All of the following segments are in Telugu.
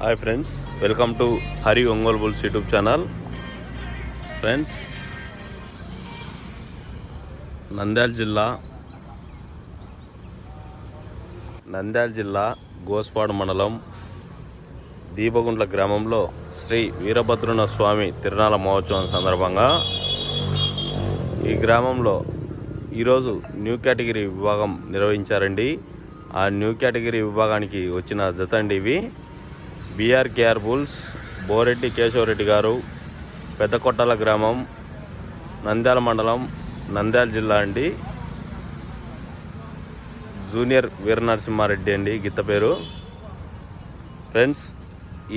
Hi friends welcome to Hari Ongole bulls YouTube channel friends Nandyal జిల్లా నంద్యాల జిల్లా గోస్పాడు మండలం దీపగుంట్ల గ్రామంలో శ్రీ వీరభద్రున స్వామి తిరునాళ మహోత్సవం సందర్భంగా ఈ గ్రామంలో ఈరోజు న్యూ కేటగిరీ విభాగం నిర్వహించారండి. ఆ న్యూ కేటగిరీ విభాగానికి వచ్చిన జతండి ఇవి. BR KR bulls Boreddy Keshavareddy garu Peddakottala గ్రామం నంద్యాల మండలం నంద్యాల జిల్లా అండి. జూనియర్ వీరనరసింహారెడ్డి అండి గిత్త పేరు. ఫ్రెండ్స్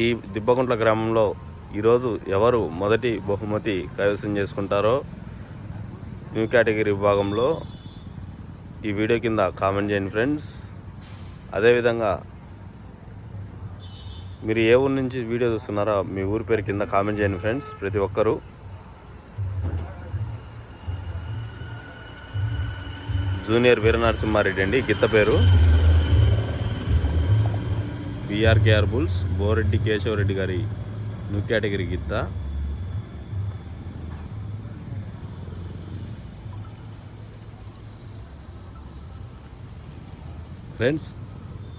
ఈ దిబ్బగుంట్ల గ్రామంలో ఈరోజు ఎవరు మొదటి బహుమతి కైవసం చేసుకుంటారో న్యూ కేటగిరీ విభాగంలో ఈ వీడియో కింద కామెంట్ చేయండి ఫ్రెండ్స్. అదేవిధంగా మీరు ఏ ఊరు నుంచి వీడియో చూస్తున్నారో మీ ఊరి పేరు కింద కామెంట్ చేయండి ఫ్రెండ్స్ ప్రతి ఒక్కరూ. జూనియర్ వీరనరసింహారెడ్డి అండి గిత్త పేరు. బీఆర్కేఆర్ బుల్స్ బోరెడ్డి కేశవరెడ్డి గారి న్యూ కేటగిరీ గిత్త. ఫ్రెండ్స్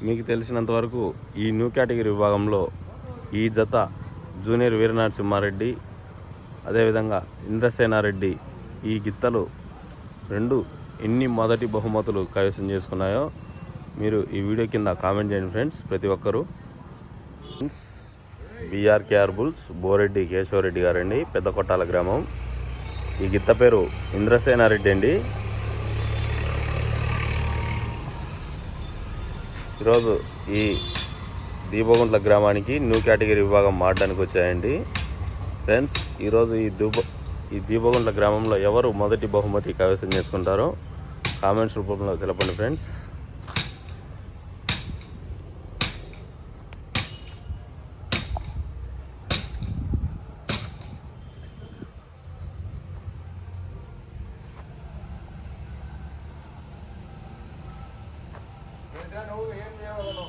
మీకు తెలిసినంత వరకు ఈ న్యూ కేటగిరీ విభాగంలో ఈ జత జూనియర్ వీరనరసింహారెడ్డి అదేవిధంగా ఇంద్రసేనారెడ్డి ఈ గిత్తలు రెండు ఎన్ని మొదటి బహుమతులు కైవసం చేసుకున్నాయో మీరు ఈ వీడియో కింద కామెంట్ చేయండి ఫ్రెండ్స్. ప్రతి ఒక్కరూ friends BRKR bulls Boreddy Keshavareddy గారండి పెద్ద కొట్టాల గ్రామం. ఈ గిత్త పేరు ఇంద్రసేనారెడ్డి అండి. ఈరోజు ఈ దీపగుంట్ల గ్రామానికి న్యూ కేటగిరీ విభాగం మారడానికి వచ్చాయండి. ఫ్రెండ్స్ ఈరోజు ఈ దూప ఈ దీపగుంట్ల గ్రామంలో ఎవరు మొదటి బహుమతి కైవసం చేసుకుంటారో కామెంట్స్ రూపంలో తెలపండి ఫ్రెండ్స్. ನೋವು ಏನು ಹೇಳೋದು